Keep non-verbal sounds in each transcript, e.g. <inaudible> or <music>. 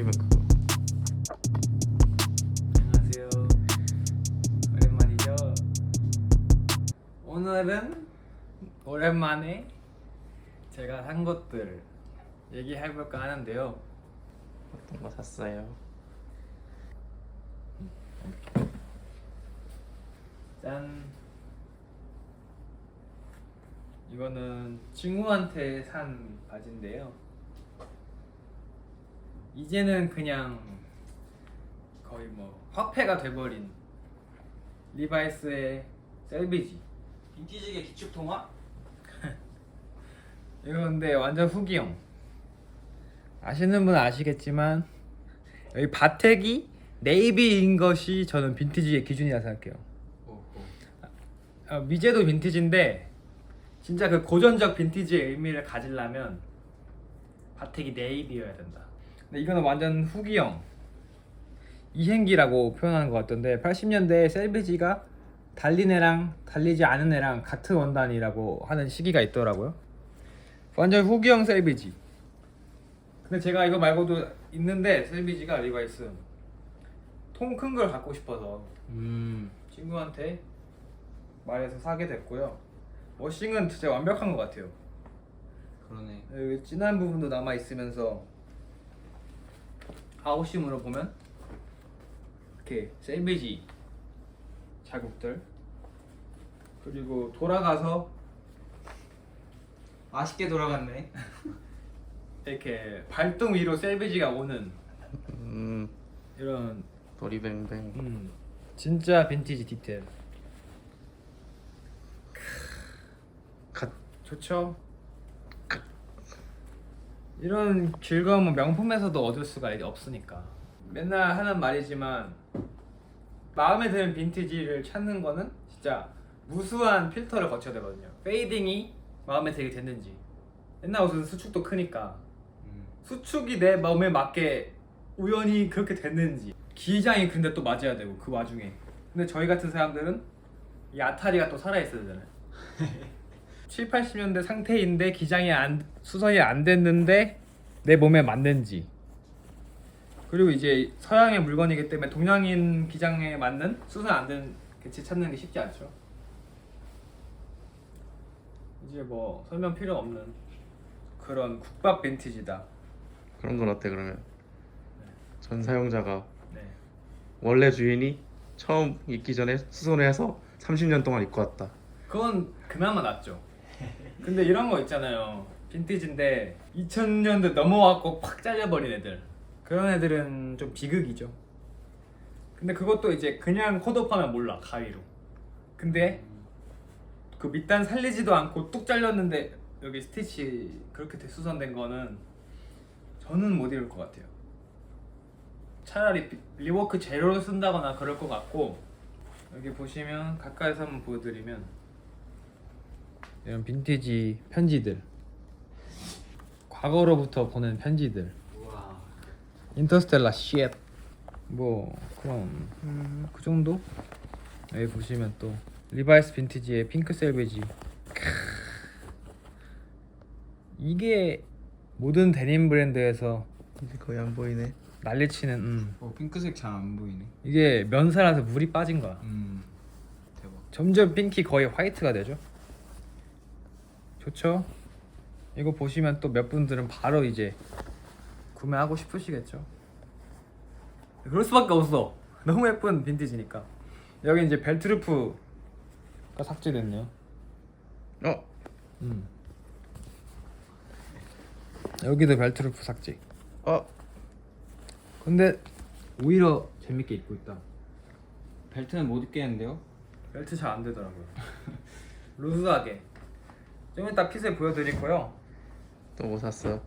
소리면 그거 안녕하세요. 오랜만이죠. 오늘은 오랜만에 제가 산 것들 얘기해볼까 하는데요. 어떤 거 샀어요? 짠. 이거는 친구한테 산 바지인데요. 이제는 그냥 거의 뭐 화폐가 돼버린 리바이스의 셀비지. 빈티지계 기축 통화? <laughs> 이거 근데 완전 후기형. 아시는 분은 아시겠지만 여기 바텍이 네이비인 것이 저는 빈티지의 기준이라 생각해요. 오호. 아, 미제도 빈티지인데 진짜 그 고전적 빈티지의 의미를 가지려면 바텍이 네이비여야 된다. 근데 이거는 완전 후기형 이행기라고 표현하는 것 같던데 80년대에 셀비지가 달린 애랑 달리지 않은 애랑 같은 원단이라고 하는 시기가 있더라고요. 완전 후기형 셀비지. 근데 제가 이거 말고도 있는데 셀비지가 리바이스 통 큰 걸 갖고 싶어서 음. 친구한테 말해서 사게 됐고요. 워싱은 진짜 완벽한 것 같아요. 그러네. 여기 진한 부분도 남아 있으면서 아웃심으로 보면 이렇게 셀비지 자국들 그리고 돌아가서 맛있게 돌아갔네. <laughs> 이렇게 발등 위로 셀비지가 오는 음 이런 도리뱅뱅 음, 진짜 빈티지 디테일 갓 좋죠. 이런 즐거움은 명품에서도 얻을 수가 없으니까. 맨날 하는 말이지만 마음에 드는 빈티지를 찾는 거는 진짜 무수한 필터를 거쳐야 되거든요. 페이딩이 마음에 들게 됐는지. 옛날 옷은 수축도 크니까 음. 수축이 내 마음에 맞게 우연히 그렇게 됐는지 기장이 근데 또 맞아야 되고 그 와중에 근데 저희 같은 사람들은 이 아타리가 또 살아있어야 되잖아요 <laughs> 7, 80년대 상태인데 기장이 안 수선이 안 됐는데 내 몸에 맞는지. 그리고 이제 서양의 물건이기 때문에 동양인 기장에 맞는 수선 안 된 개체 찾는 게 쉽지 않죠. 이제 뭐 설명 필요 없는 그런 국밥 빈티지다. 그런 건 어때 그러면? 전 사용자가 네. 원래 주인이 처음 입기 전에 수선을 해서 30년 동안 입고 왔다. 그건 그나마 낫죠. 근데 이런 거 있잖아요. 빈티지인데 2000년대 넘어왔고 팍 잘려버린 애들. 그런 애들은 좀 비극이죠. 근데 그것도 이제 그냥 컷오프하면 몰라 가위로. 근데 그 밑단 살리지도 않고 뚝 잘렸는데 여기 스티치 그렇게 수선된 거는 저는 못 입을 것 같아요. 차라리 비- 리워크 제로를 쓴다거나 그럴 것 같고 여기 보시면 가까이서 한번 보여드리면 이런 빈티지 편지들 과거로부터 보낸 편지들. 인터스텔라 쉣. 뭐 그럼 음, 그 정도? 여기 보시면 또 리바이스 빈티지의 핑크 셀베지. 크. 이게 모든 데님 브랜드에서 이제 거의 안 보이네 난리치는 음. 어 핑크색 잘 안 보이네. 이게 면사라서 물이 빠진 거야. 음. 대박. 점점 핑키 거의 화이트가 되죠. 좋죠? 이거 보시면 또 몇 분들은 바로 이제 구매하고 싶으시겠죠. 그럴 수밖에 없어. <laughs> 너무 예쁜 빈티지니까. 여기 이제 벨트루프가 삭제됐네요. 어? 음. 여기도 벨트루프 삭제. 어? 근데 오히려 재밌게 입고 있다. 벨트는 못 입겠는데요? 벨트 잘 안 되더라고요. <laughs> 루즈하게. 좀 이따 핏을 보여드릴 거요. 또 뭐 샀어?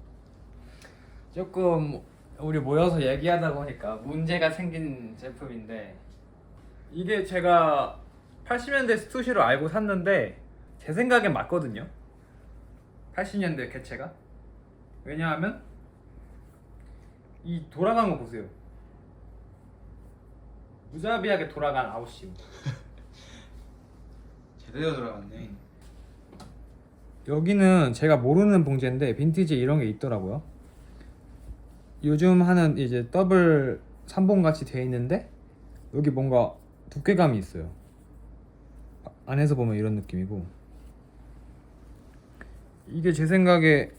조금 우리 모여서 얘기하다 보니까 문제가 생긴 제품인데 이게 제가 80년대 스투시로 알고 샀는데 제 생각엔 맞거든요. 80년대 개체가 왜냐하면 이 돌아간 거 보세요. 무자비하게 돌아간 아웃심. <laughs> 제대로 돌아갔네. 여기는 제가 모르는 봉제인데 빈티지 이런 게 있더라고요. 요즘 하는 이제 더블 3본 같이 돼 있는데 여기 뭔가 두께감이 있어요. 아, 안에서 보면 이런 느낌이고 이게 제 생각에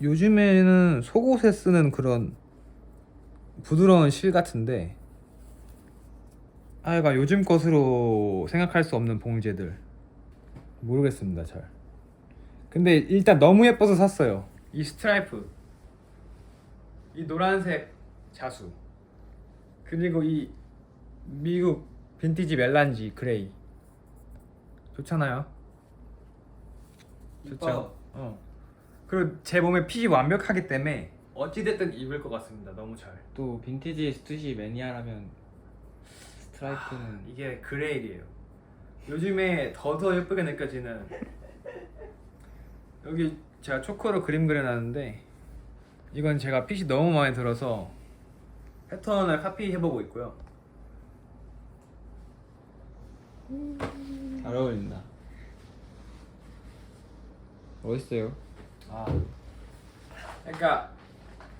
요즘에는 속옷에 쓰는 그런 부드러운 실 같은데 아이가 요즘 것으로 생각할 수 없는 봉제들 모르겠습니다 잘 근데 일단 너무 예뻐서 샀어요. 이 스트라이프. 이 노란색 자수. 그리고 이 미국 빈티지 멜란지 그레이. 좋잖아요. 좋죠? 이뻐. 어. 그리고 제 몸에 핏이 완벽하기 때문에 어찌됐든 입을 것 같습니다. 너무 잘. 또 빈티지 스투시 매니아라면 스트라이프는 이게 그레일이에요. 요즘에 더 더 예쁘게 느껴지는 여기 제가 초코로 그림 그려놨는데 이건 제가 핏이 너무 마음에 들어서 패턴을 카피해보고 있고요. 잘 어울린다. 멋있어요. 아, 그러니까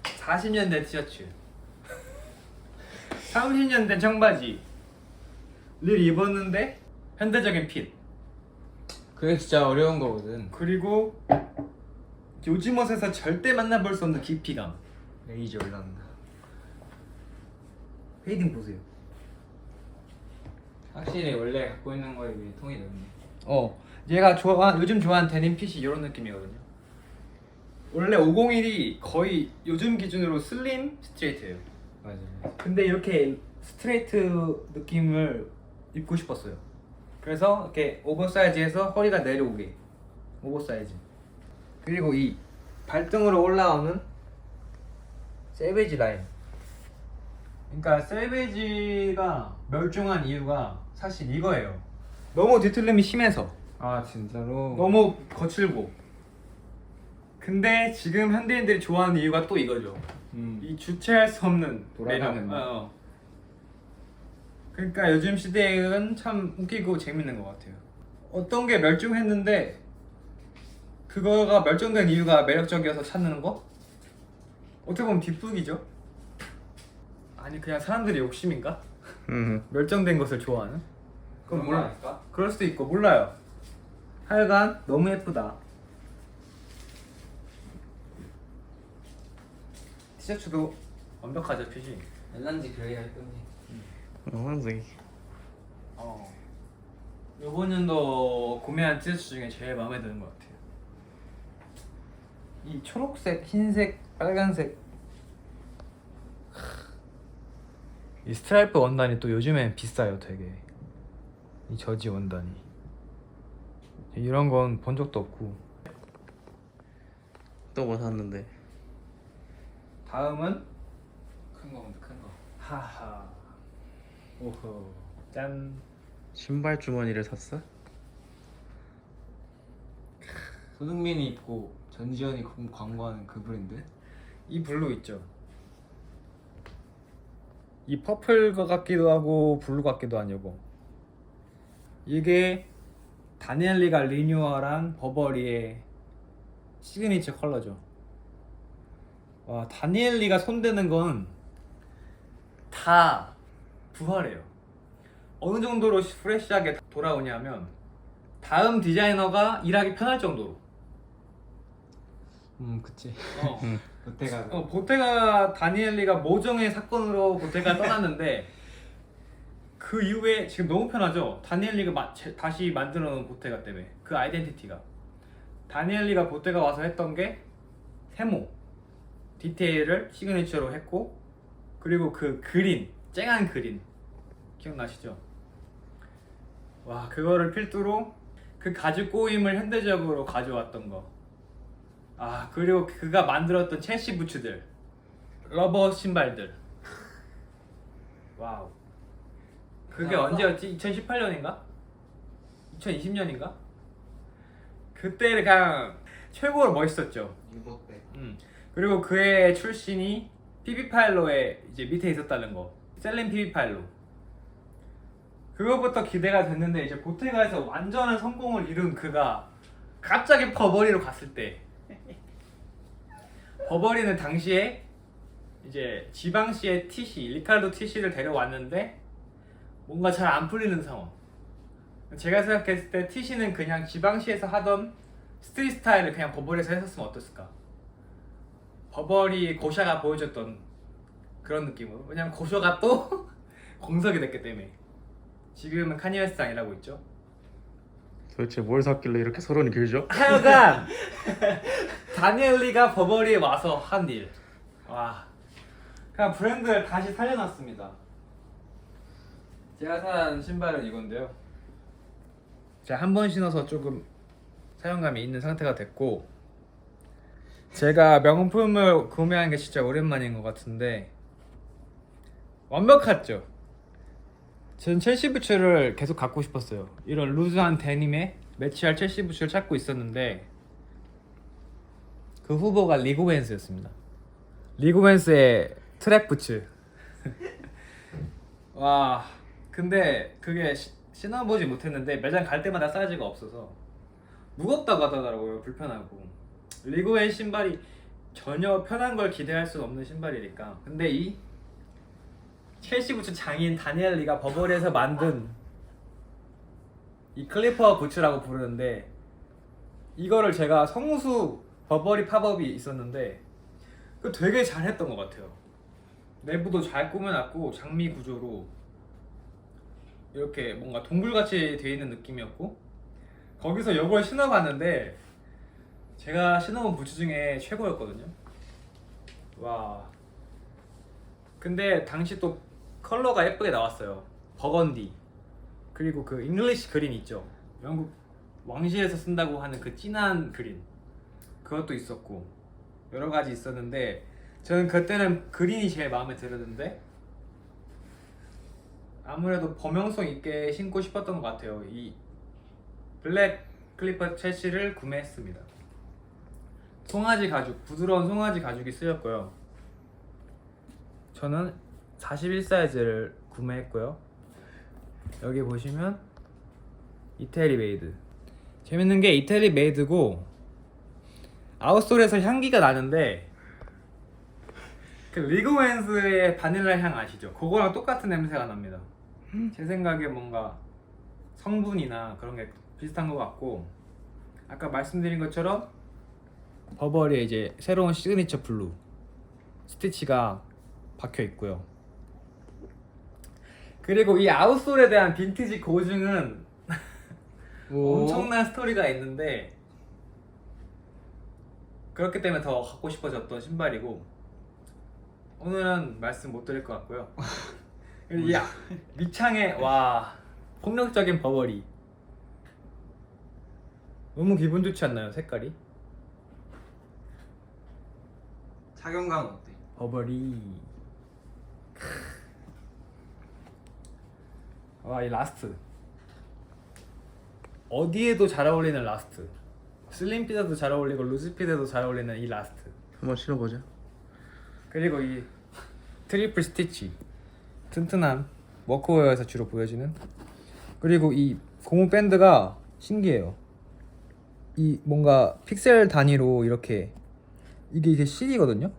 40년대 티셔츠, <laughs> 30년대 청바지를 입었는데 현대적인 핏. 그게 진짜 어려운 거거든. 그리고 요즘 옷에서 절대 만나볼 수 없는 깊이감. 레이저 올라온다. 페이딩 보세요. 확실히 원래 갖고 있는 거에 비해 통이 넓네. 어, 얘가 좋아 요즘 좋아하는 데님 핏이 이런 느낌이거든요. 원래 501이 거의 요즘 기준으로 슬림 스트레이트예요. 맞아. 맞아. 근데 이렇게 스트레이트 느낌을 입고 싶었어요. 그래서 이렇게 오버사이즈해서 허리가 내려오게 오버사이즈. 그리고 이 발등으로 올라오는 세베지 라인. 그러니까 세베지가 멸종한 이유가 사실 이거예요. 너무 뒤틀림이 심해서 아 진짜로. 너무 거칠고. 근데 지금 현대인들이 좋아하는 이유가 또 이거죠. 음. 이 주체할 수 없는 돌아가는 매력. 맛. 어, 어. 그러니까 요즘 시대는 참 웃기고 재밌는 것 같아요. 어떤 게 멸종했는데 그거가 멸종된 이유가 매력적이어서 찾는 거? 어떻게 보면 뒷북이죠. 아니 그냥 사람들의 욕심인가? 음. 멸종된 것을 좋아하는? 그건 몰라. 그럴 수도 있고 몰라요. 하여간 너무 예쁘다. 티셔츠도 완벽하죠 핏이. 멜란지 그레이가 예쁘 네. 어. 어. 이번 년도 구매한 티셔츠 중에 제일 마음에 드는 것 같아요. 이 초록색, 흰색, 빨간색. 이 스트라이프 원단이 또 요즘엔 비싸요, 되게. 이 저지 원단이. 이런 건 본 적도 없고. 또 뭐 샀는데. 다음은 큰거 먼저 큰 거. 하하. 오호. 짠. 신발 주머니를 샀어? 손흥민이 입고 전지현이 광- 광고하는 그 브랜드? 이 블루 있죠. 이 퍼플 것 같기도 하고 블루 같기도 한 요거. 이게 다니엘리가 리뉴얼한 버버리의 시그니처 컬러죠. 와 다니엘리가 손대는 건 다 부활해요. 어느 정도로 프레시하게 돌아오냐면 다음 디자이너가 일하기 편할 정도로. 음 그치. 어. <laughs> 보태가. 어, 보테가 다니엘리가 모정의 사건으로 보테가 떠났는데 <laughs> 그 이후에 지금 너무 편하죠. 다니엘리가 마- 제- 다시 만들어 놓은 보테가 때문에 그 아이덴티티가 다니엘리가 보테가 와서 했던 게 세모 디테일을 시그니처로 했고 그리고 그 그린 쨍한 그린 기억나시죠? 와 그거를 필두로 그 가죽 꼬임을 현대적으로 가져왔던 거. 아 그리고 그가 만들었던 첼시 부츠들, 러버 신발들. 와우. 그게 아, 언제였지? 2018년인가? 2020년인가? 그때 그냥 최고로 멋있었죠. 음. 그리고 그의 출신이 피비파일로에 이제 밑에 있었다는 거. 셀린 피비파일로. 그거부터 기대가 됐는데 이제 보테가에서 완전한 성공을 이룬 그가 갑자기 버버리로 갔을 때 <laughs> 버버리는 당시에 이제 지방시의 TC 리카르도 TC를 데려왔는데 뭔가 잘 안 풀리는 상황. 제가 생각했을 때 TC는 그냥 지방시에서 하던 스트릿 스타일을 그냥 버벌에서 했었으면 어땠을까? 버벌이 고샤가 보여줬던 그런 느낌으로. 왜냐면 고샤가 또 <laughs> 공석이 됐기 때문에 지금은 카니 웨스트랑 일하고 있죠. 도대체 뭘 샀길래 이렇게 서론이 길죠? 하여간 <laughs> 다니엘리가 버버리에 와서 한 일. 와. 그냥 브랜드를 다시 살려놨습니다. 제가 산 신발은 이건데요. 제가 한 번 신어서 조금 사용감이 있는 상태가 됐고 제가 명품을 구매한 게 진짜 오랜만인 것 같은데 완벽했죠. 전 첼시 부츠를 계속 갖고 싶었어요. 이런 루즈한 데님에 매치할 첼시 부츠를 찾고 있었는데 그 후보가 리고벤스였습니다. 리고벤스의 트랙 부츠. <laughs> 와, 근데 그게 시- 신어보지 못했는데 매장 갈 때마다 사이즈가 없어서 무겁다고 하더라고요. 불편하고. 리고벤 신발이 전혀 편한 걸 기대할 수 없는 신발이니까. 근데 이 첼시 부츠 장인 다니엘리가 버버리에서 만든 이 클리퍼 부츠라고 부르는데 이거를 제가 성수 버버리 팝업이 있었는데 그 되게 잘했던 것 같아요. 내부도 잘 꾸며놨고 장미 구조로 이렇게 뭔가 동굴같이 돼 있는 느낌이었고 거기서 이걸 신어봤는데 제가 신어본 부츠 중에 최고였거든요. 와. 근데 당시 또 컬러가 예쁘게 나왔어요. 버건디. 그리고 그 잉글리시 그린 있죠. 영국 왕실에서 쓴다고 하는 그 진한 그린. 그것도 있었고 여러 가지 있었는데 저는 그때는 그린이 제일 마음에 들었는데 아무래도 범용성 있게 신고 싶었던 것 같아요. 이 블랙 클리퍼 첼시를 구매했습니다. 송아지 가죽, 부드러운 송아지 가죽이 쓰였고요. 저는 41 사이즈를 구매했고요. 여기 보시면 이태리 메이드. 재밌는 게 이태리 메이드고 아웃솔에서 향기가 나는데 그 리그웬스의 바닐라 향 아시죠? 그거랑 똑같은 냄새가 납니다. 제 생각에 뭔가 성분이나 그런 게 비슷한 것 같고 아까 말씀드린 것처럼 버버리의 이제 새로운 시그니처 블루 스티치가 박혀 있고요. 그리고 이 아웃솔에 대한 빈티지 고증은 <laughs> 엄청난 스토리가 있는데 그렇기 때문에 더 갖고 싶어졌던 신발이고 오늘은 말씀 못 드릴 것 같고요. 그리고 이 아- 밑창에 와 폭력적인 버버리 너무 기분 좋지 않나요 색깔이? 착용감 어때? 버버리 와이 라스트. 어디에도 잘 어울리는 라스트. 슬림 피드도 잘 어울리고 루즈 피드도 잘 어울리는 이 라스트. 한번 신어보자. 그리고 이 트리플 스티치. 튼튼한 워크웨어에서 주로 보여지는. 그리고 이 고무 밴드가 신기해요. 이 뭔가 픽셀 단위로 이렇게 이게 이게 실이거든요?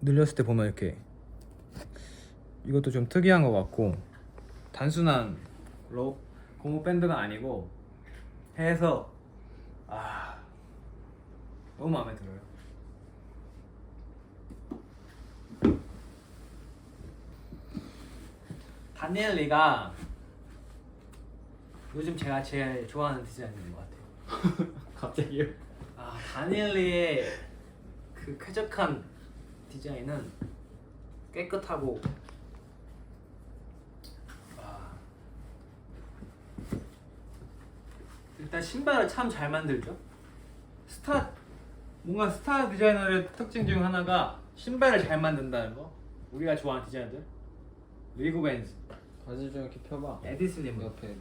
늘렸을 때 보면 이렇게 이것도 좀 특이한 것 같고 단순한 로 고무 밴드가 아니고 해서 아 너무 마음에 들어요 다니엘리가 요즘 제가 제일 좋아하는 디자이너인 것 같아요. <laughs> 갑자기요? 아 다니엘리의 그 쾌적한 디자인은 깨끗하고 아, 일단 신발을 참 잘 만들죠. 스타 뭔가 스타 디자이너의 특징 중 하나가 신발을 잘 만든다는 거. 우리가 좋아하는 디자이너들 리그 벤즈, 바지 좀 이렇게 펴봐 에디슬림 옆에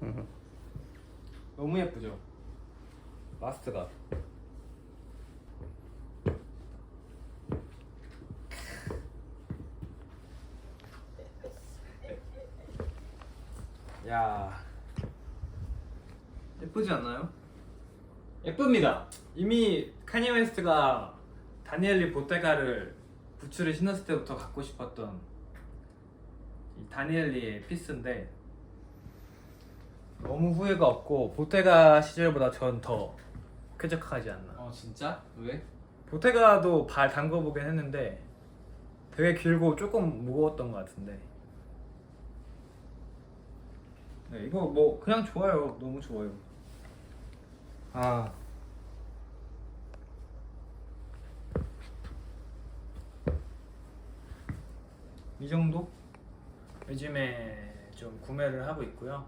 <laughs> 너무 예쁘죠. 라스트가. <laughs> 야 예쁘지 않나요? 예쁩니다 이미 카니 웨스트가 다니엘리 보테가를 부츠를 신었을 때부터 갖고 싶었던 이 다니엘리의 피스인데 너무 후회가 없고 보테가 시절보다 전 더 쾌적하지 않나. 어 진짜? 왜? 보테가도 발 담궈보긴 했는데 되게 길고 조금 무거웠던 것 같은데. 네, 이거 뭐 그냥 좋아요. 너무 좋아요. 아. 이 정도? 요즘에 좀 구매를 하고 있고요.